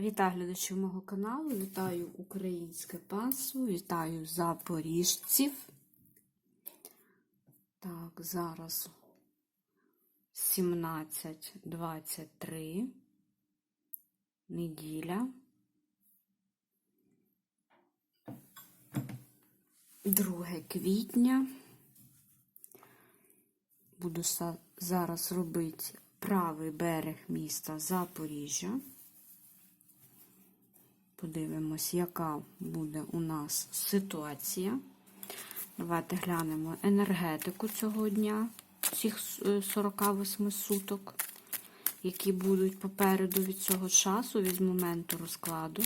Вітаю глядачів мого каналу, вітаю українське панство, вітаю запоріжців. Так, зараз 17.23, неділя. 2 квітня. Буду зараз робити правий берег міста Запоріжжя. Подивимось, яка буде у нас ситуація. Давайте глянемо енергетику цього дня, цих е, 48 суток, які будуть попереду від цього часу, від моменту розкладу.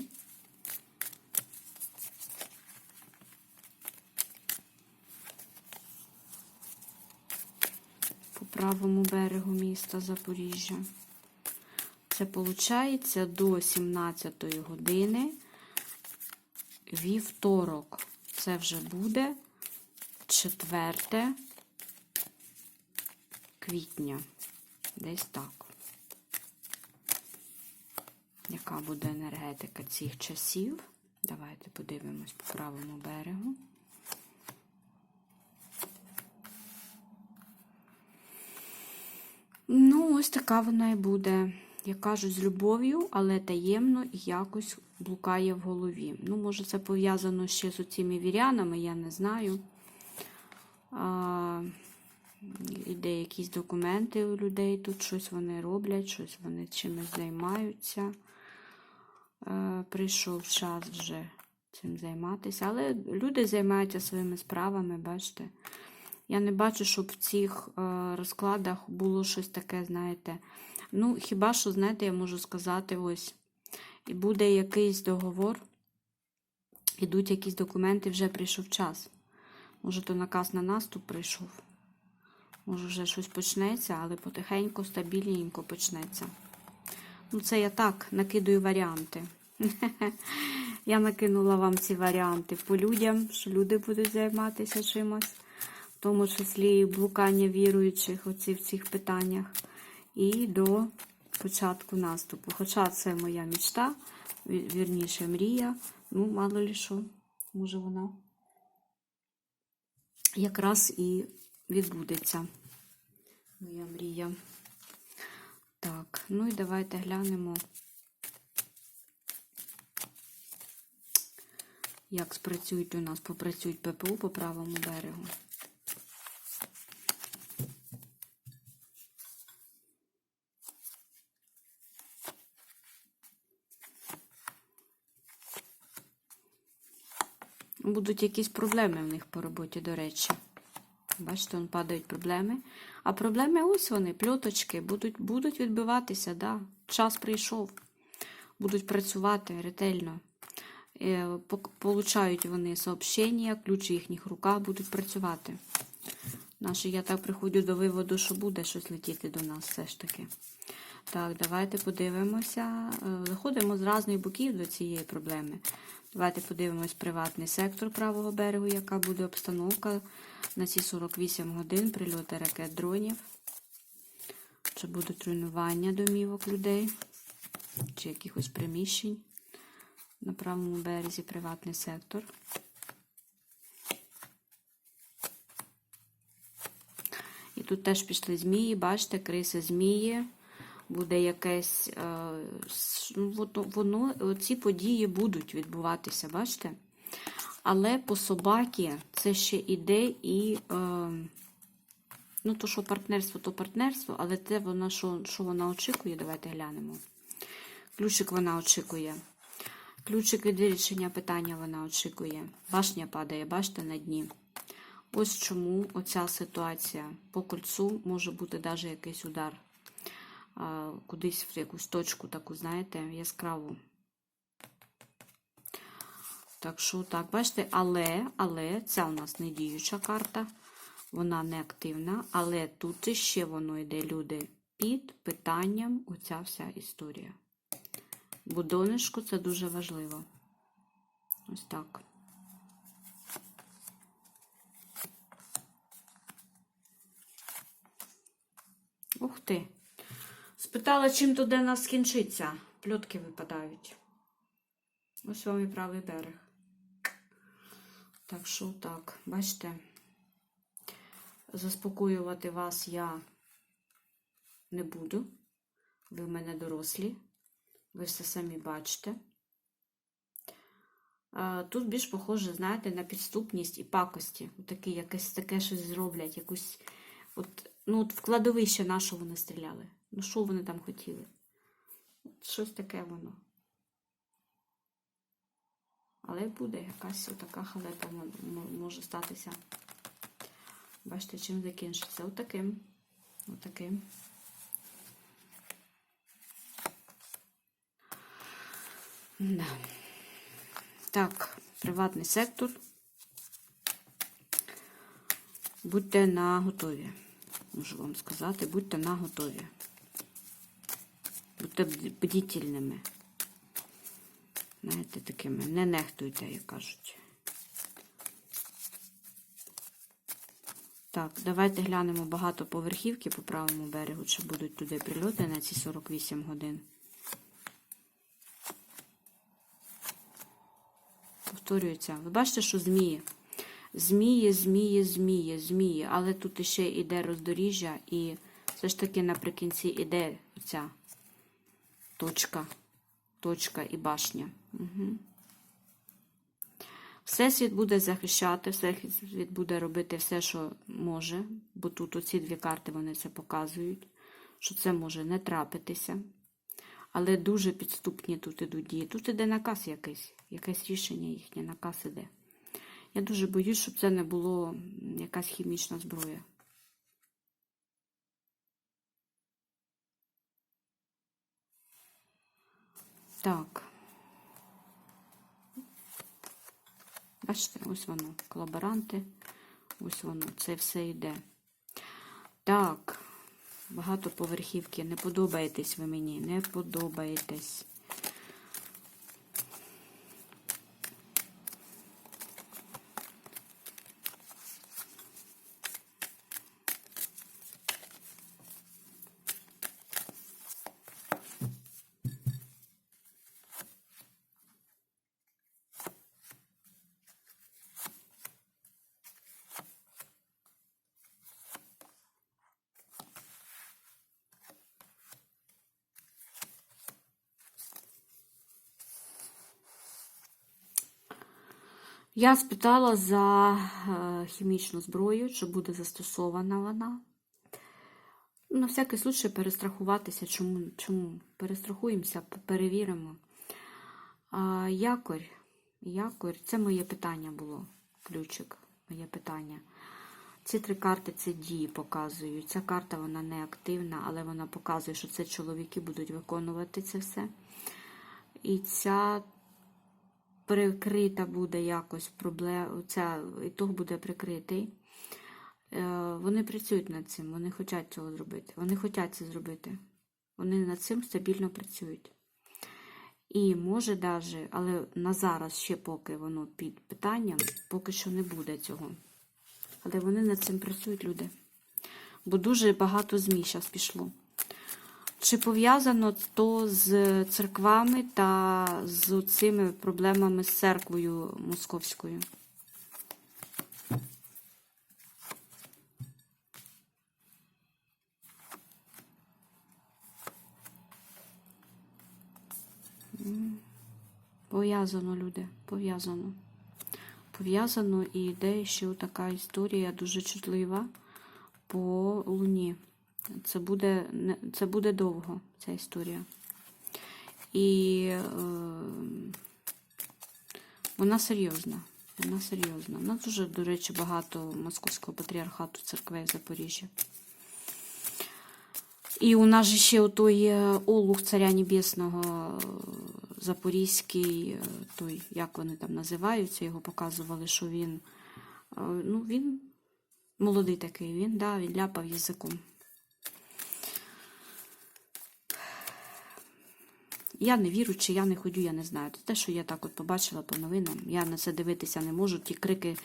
По правому берегу міста Запоріжжя. Це виходить до 17 години вівторок. Це вже буде 4 квітня. Десь так. Яка буде енергетика цих часів? Давайте подивимось по правому берегу. Ну, ось така вона і буде як кажуть, з любов'ю, але таємно і якось блукає в голові. Ну, може, це пов'язано ще з цими вірянами, я не знаю. А, Іде якісь документи у людей, тут щось вони роблять, щось вони чимось займаються. А, прийшов час вже цим займатися. Але люди займаються своїми справами, бачите. Я не бачу, щоб в цих а, розкладах було щось таке, знаєте. Ну, хіба що, знаєте, я можу сказати, ось, і буде якийсь договор, ідуть якісь документи, вже прийшов час. Може, то наказ на наступ прийшов. Може, вже щось почнеться, але потихеньку, стабільненько почнеться. Ну, це я так накидаю варіанти. Я накинула вам ці варіанти по людям, що люди будуть займатися чимось, в тому числі і блукання віруючих оці в цих питаннях і до початку наступу. Хоча це моя мечта, вірніше мрія, ну, мало ли що, може вона якраз і відбудеться. Моя мрія. Так, ну і давайте глянемо, як спрацюють у нас, попрацюють ППУ по правому берегу. Будуть якісь проблеми в них по роботі, до речі. Бачите, вон падають проблеми. А проблеми ось вони, пльоточки, будуть будуть відбиватися, да. час прийшов. Будуть працювати ретельно. Е, получають вони сообщення, ключі їхніх руках будуть працювати. Наші, я так приходжу до виводу, що буде щось летіти до нас все ж таки. Так, давайте подивимося. Заходимо з різних боків до цієї проблеми. Давайте подивимось приватний сектор правого берегу, яка буде обстановка на ці 48 годин прильоти ракет дронів. Чи будуть руйнування домівок людей, чи якихось приміщень на правому березі приватний сектор. І тут теж пішли змії, бачите, криси змії буде якесь. ну, воно, Ці події будуть відбуватися, бачите? Але по собаки це ще іде і. Е, ну, то, що партнерство, то партнерство, але те вона, що, що вона очікує, давайте глянемо. Ключик вона очікує. Ключик від вирішення питання вона очікує. Башня падає, бачите, на дні. Ось чому оця ситуація по кольцу може бути навіть якийсь удар кудись в якусь точку таку, знаєте, яскраву. Так що, так, бачите, але, але ця у нас не діюча карта, вона не активна, але тут ще воно йде, люди, під питанням оця вся історія. Бо донечку це дуже важливо. Ось так. Ух ти! Спитала, чим то де нас скінчиться. Пльотки випадають. Ось вам і правий берег. Так що так, бачите, заспокоювати вас я не буду. Ви в мене дорослі, ви все самі бачите. Тут більш похоже, знаєте, на підступність і пакості. Таке, якесь таке щось зроблять, якусь. От, ну, от в кладовище на що вони стріляли? Ну, що вони там хотіли? От щось таке воно. Але буде якась отака халепа мо- мо- може статися. Бачите, чим закінчиться? Отаким. Отаким. Да. Так, приватний сектор. Будьте на готові. Можу вам сказати, будьте на готові. Будьте бд- бдітельними. Знаєте, такими. Не нехтуйте, як кажуть. Так, давайте глянемо багатоповерхівки по правому берегу, чи будуть туди прильоти на ці 48 годин. Повторюється. Ви бачите, що змії? Змії, змії, змії, змії. Але тут іще йде роздоріжжя, і все ж таки наприкінці йде ця точка, точка і башня. Угу. Всесвіт буде захищати, Всесвіт буде робити все, що може, бо тут оці дві карти вони це показують, що це може не трапитися. Але дуже підступні тут ідуть дії. Тут іде наказ якийсь, якесь рішення їхнє, наказ іде. Я дуже боюсь, щоб це не було якась хімічна зброя. Так. Бачите, ось воно, колаборанти, ось воно, це все йде. Так, багато поверхівки. не подобаєтесь ви мені, не подобаєтесь. Я спитала за е, хімічну зброю, чи буде застосована вона. На всякий случай перестрахуватися. Чому? Чому? Перестрахуємося, перевіримо. А, якорь. Якорь. Це моє питання було. Ключик. Моє питання. Ці три карти це дії показують. Ця карта вона не активна, але вона показує, що це чоловіки будуть виконувати це все. І ця прикрита буде якось проблема, ця ітог буде прикритий. Е, Вони працюють над цим, вони хочуть цього зробити. Вони хочуть це зробити. Вони над цим стабільно працюють. І може даже, але на зараз ще поки воно під питанням, поки що не буде цього. Але вони над цим працюють, люди. Бо дуже багато змій зараз пішло. Чи пов'язано то з церквами та з цими проблемами з церквою московською? Пов'язано, люди, пов'язано. Пов'язано і йде ще така історія дуже чутлива по Луні. Це буде, це буде довго, ця історія. І е, вона серйозна. Вона серйозна. У нас дуже, до речі, багато Московського патріархату церквей Запоріжжя. І у нас же ще отой е, Олух Царя Небесного е, Запорізький, е, той, як вони там називаються, його показували, що він, ну, він молодий такий, він, да, він ляпав язиком. Я не вірю, чи я не ходю, я не знаю. Це те, що я так от побачила по новинам. Я на це дивитися не можу. Ті крики,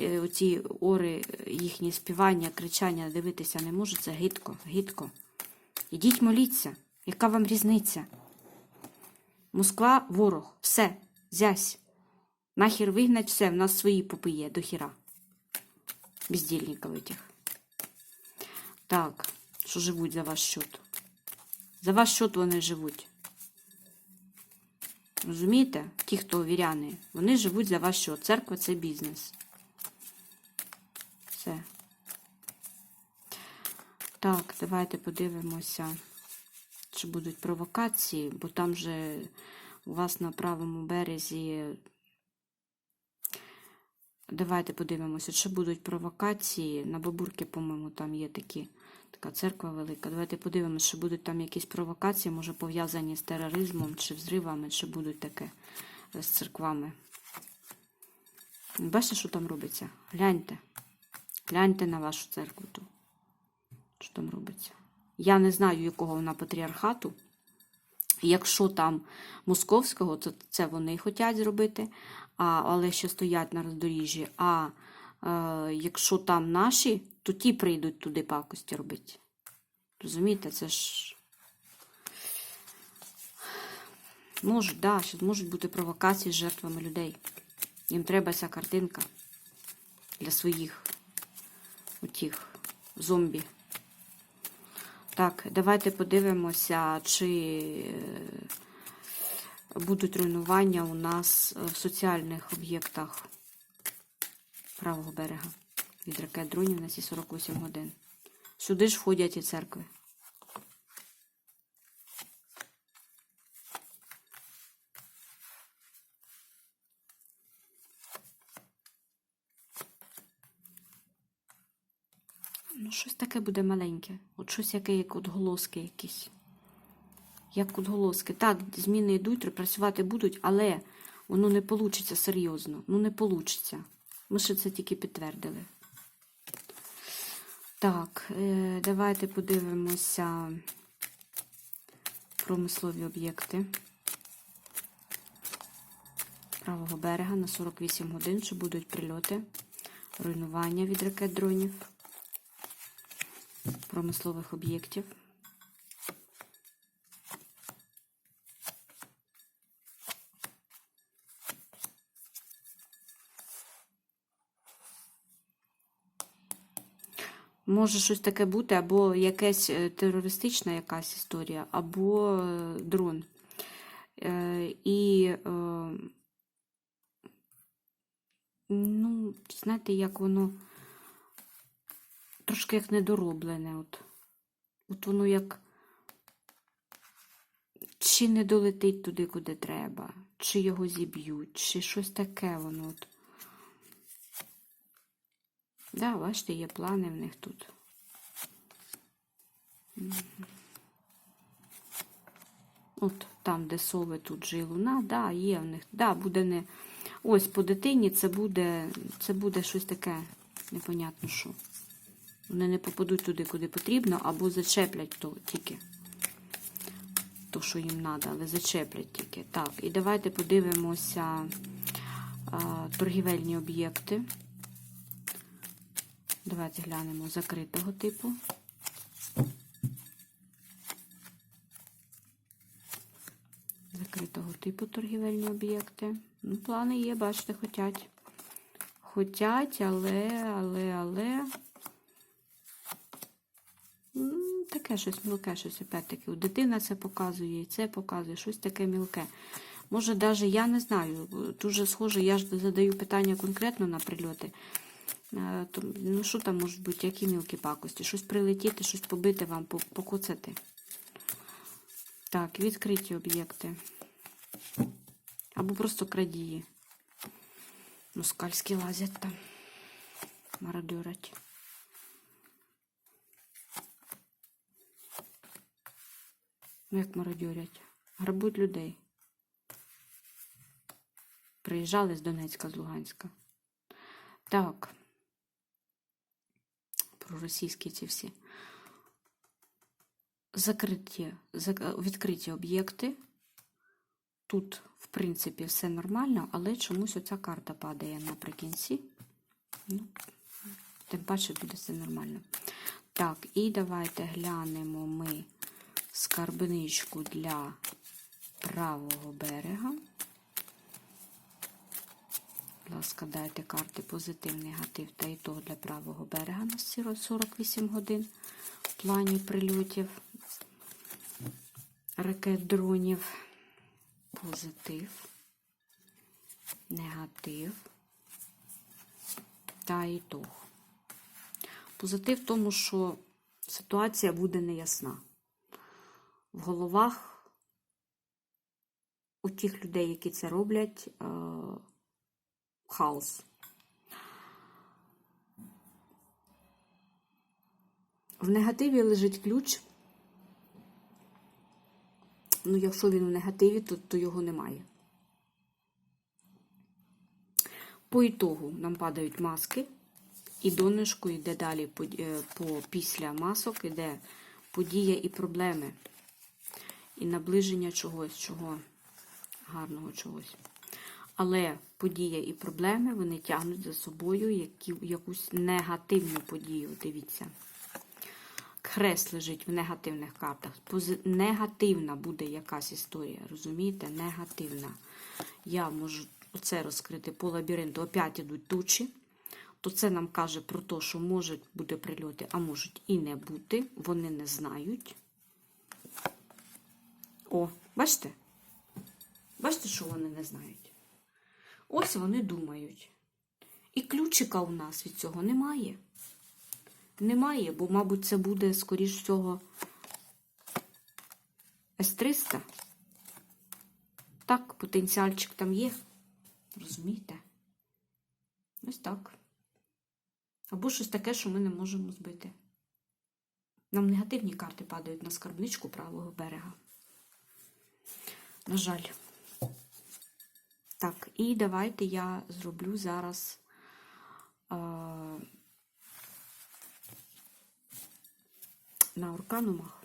е, оці ори, е, їхні співання, кричання дивитися не можу. Це гидко, гидко. Ідіть моліться. Яка вам різниця? Москва ворог. Все. Зясь. Нахер вигнать все, в нас свої попи є до хіра. Бездільників этих. Так, що живуть за ваш счет. За ваш счет вони живуть. Розумієте? Ті, хто віряни, вони живуть за ваш счет. Церква це бізнес. Все. Так, давайте подивимося, чи будуть провокації, бо там же у вас на правому березі. Давайте подивимося, чи будуть провокації. На бабурки, по-моєму, там є такі, така церква велика. Давайте подивимося, чи будуть там якісь провокації, може пов'язані з тероризмом чи взривами, чи будуть таке е, з церквами. Бачите, що там робиться? Гляньте. Гляньте на вашу церкву ту. Що там робиться? Я не знаю, якого вона патріархату. Якщо там московського, то це вони хочуть зробити, а, але ще стоять на роздоріжжі. А е, якщо там наші, то ті прийдуть туди пакості робити. Розумієте, це ж. Можуть, да, ще можуть бути провокації з жертвами людей. Їм треба ця картинка для своїх отіх зомбі. Так, давайте подивимося, чи е, будуть руйнування у нас в соціальних об'єктах правого берега від ракет дронів на ці 48 годин. Сюди ж входять і церкви. Ну, щось таке буде маленьке. От щось яке, як отголоски якісь. Як отголоски. Так, зміни йдуть, працювати будуть, але воно не вийде серйозно. Ну, не вийде. Ми ще це тільки підтвердили. Так, е, давайте подивимося промислові об'єкти правого берега на 48 годин, чи будуть прильоти, руйнування від ракет дронів промислових об'єктів. Може щось таке бути, або якась е, терористична якась історія, або е, дрон. Е, І, ну, знаєте, як воно трошки як недороблене. От, от воно як чи не долетить туди, куди треба, чи його зіб'ють, чи щось таке воно. От. Да, бачите, є плани в них тут. От там, де сови тут жилуна, да, є в них. Да, буде не. Ось по дитині це буде, це буде щось таке, непонятно що. Вони не попадуть туди, куди потрібно, або зачеплять то тільки. То, що їм треба, але зачеплять тільки. Так, і давайте подивимося а, торгівельні об'єкти. Давайте глянемо закритого типу. Закритого типу торгівельні об'єкти. Ну, плани є, бачите, хотять. Хотять, але, але, але. Таке щось мілке, щось опять-таки. Дитина це показує, і це показує, щось таке мілке. Може, навіть я не знаю. Дуже схоже, я ж задаю питання конкретно на прильоти. Е, ну, що там можуть бути, які мілкі пакості? Щось прилетіти, щось побити вам, покуцати. Так, відкриті об'єкти. Або просто крадії. Москальські лазять там. Мародерять. Ну, як мародерять? Грабують людей. Приїжджали з Донецька, з Луганська. Так. Проросійські ці всі. Закриті, зак- відкриті об'єкти. Тут, в принципі, все нормально, але чомусь оця карта падає наприкінці. Ну, тим паче буде все нормально. Так, і давайте глянемо ми скарбничку для правого берега. Ласка, дайте карти позитив, негатив та і того для правого берега на 48 годин в плані прильотів, ракет дронів. Позитив, негатив та ітог. Позитив в тому, що ситуація буде неясна. В головах у тих людей, які це роблять, хаос. В негативі лежить ключ. Ну, якщо він в негативі, то, то його немає. По ітогу нам падають маски, і донышку йде далі по, е, по після масок, йде подія і проблеми, і наближення чогось, чого гарного чогось. Але подія і проблеми вони тягнуть за собою які, якусь негативну подію. Дивіться. Хрест лежить в негативних картах. Пози... Негативна буде якась історія, розумієте? Негативна. Я можу оце розкрити по лабіринту. Опять ідуть тучі. То це нам каже про те, що можуть бути прильоти, а можуть і не бути. Вони не знають. О, бачите? Бачите, що вони не знають? Ось вони думають. І ключика у нас від цього немає. Немає, бо, мабуть, це буде, скоріш всього, С-300. Так, потенціальчик там є. Розумієте? Ось так. Або щось таке, що ми не можемо збити. Нам негативні карти падають на скарбничку правого берега. На жаль. І давайте я зроблю зараз. А, на Орканумах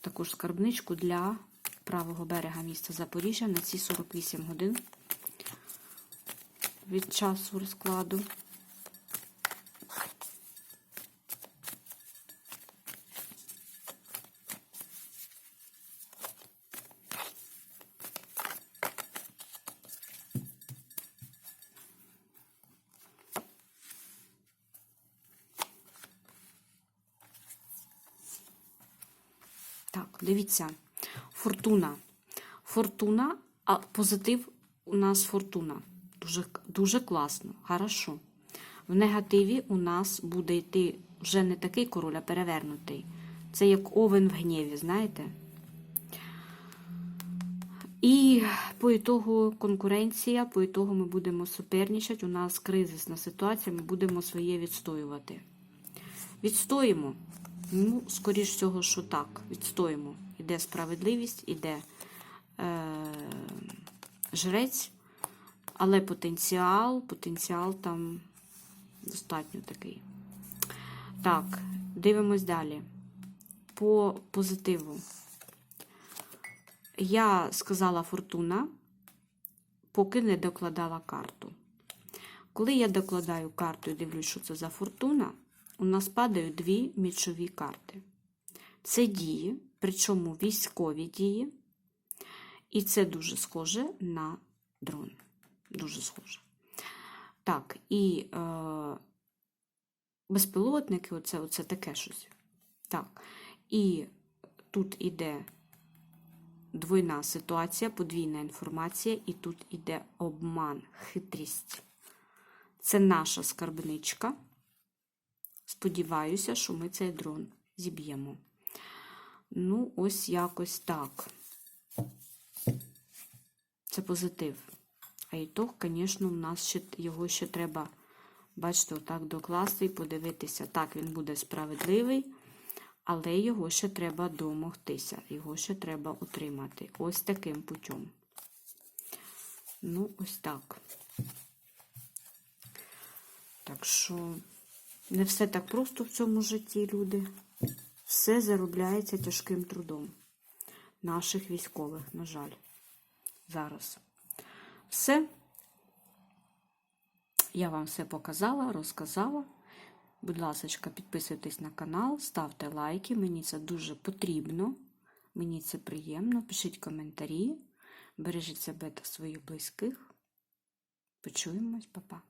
також скарбничку для правого берега міста Запоріжжя на ці 48 годин від часу розкладу. Дивіться, фортуна. Фортуна, а позитив у нас фортуна. Дуже, дуже класно, хорошо. В негативі у нас буде йти вже не такий король, а перевернутий. Це як овен в гніві, знаєте? І по ітогу конкуренція, по ітогу ми будемо суперничати. У нас кризисна ситуація, ми будемо своє відстоювати. Відстоїмо. Ну, скоріш всього, що так, відстоїмо. Іде справедливість, іде е, жрець, але потенціал, потенціал там достатньо такий. Так, дивимось далі. По позитиву. Я сказала фортуна, поки не докладала карту. Коли я докладаю карту і дивлюсь, що це за фортуна, у нас падають дві мічові карти. Це дії, причому військові дії, і це дуже схоже на дрон. Дуже схоже. Так, і е, безпілотники оце, оце таке щось. Так, і тут іде двойна ситуація, подвійна інформація, і тут іде обман, хитрість. Це наша скарбничка. Сподіваюся, що ми цей дрон зіб'ємо. Ну, ось якось так. Це позитив. А ітог, звісно, у нас ще його ще треба, бачите, отак докласти і подивитися. Так, він буде справедливий, але його ще треба домогтися. Його ще треба утримати. Ось таким путем. Ну, ось так. Так що. Не все так просто в цьому житті, люди. Все заробляється тяжким трудом наших військових, на жаль, зараз. Все. Я вам все показала, розказала. Будь ласка, підписуйтесь на канал, ставте лайки. Мені це дуже потрібно. Мені це приємно. Пишіть коментарі. Бережіть себе та своїх близьких. Почуємось, па-па.